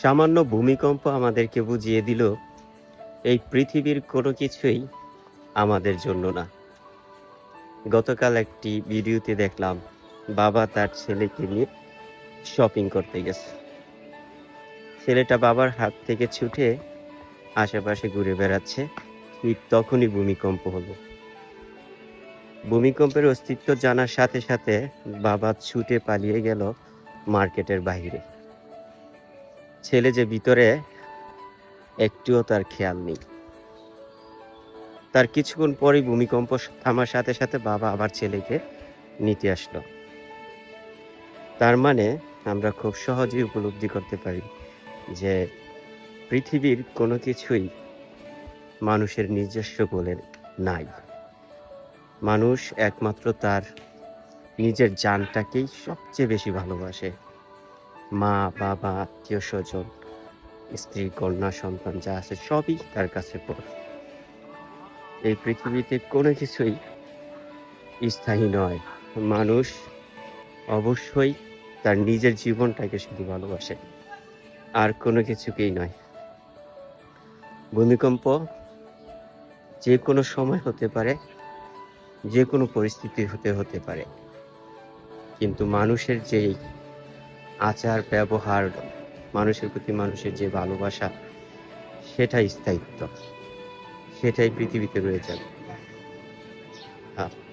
সামান্য ভূমিকম্প আমাদেরকে বুঝিয়ে দিল, এই পৃথিবীর কোনো কিছুই আমাদের জন্য না। গতকাল একটি ভিডিওতে দেখলাম, বাবা তার ছেলেকে নিয়ে শপিং করতে গেছে। ছেলেটা বাবার হাত থেকে ছুটে আশেপাশে ঘুরে বেড়াচ্ছে, ঠিক তখনই ভূমিকম্প হলো। ভূমিকম্পের অস্তিত্ব জানার সাথে সাথে বাবা ছুটে পালিয়ে গেল মার্কেটের বাইরে। ছেলে যে ভিতরে, একটিও তার খেয়াল নেই। তার কিছুক্ষণ পরেই ভূমিকম্প থামার সাথে সাথে বাবা আবার ছেলেকে নিতে আসলো। তার মানে আমরা খুব সহজেই উপলব্ধি করতে পারি যে পৃথিবীর কোনো কিছুই মানুষের নিজস্ব বলে নাই। মানুষ একমাত্র তার নিজের জানটাকেই সবচেয়ে বেশি ভালোবাসে। মা, বাবা, আত্মীয় স্বজন স্ত্রী কন্যা, সন্তান যা আছে সবই তার কাছে পড়। এই পৃথিবীতে কোনো কিছুই স্থায়ী নয়। মানুষ অবশ্যই তার নিজের জীবনটাকে শুধু ভালোবাসে। আর কোনো কিছুকেই নয়। ভূমিকম্প যে কোনো সময় হতে পারে, যে কোনো পরিস্থিতি হতে হতে পারে। কিন্তু মানুষের যেই আচার ব্যবহার মানুষের প্রতি মানুষের যে ভালোবাসা সেটাই স্থায়িত্ব। সেটাই পৃথিবীতে রয়ে যাবে। হ্যাঁ।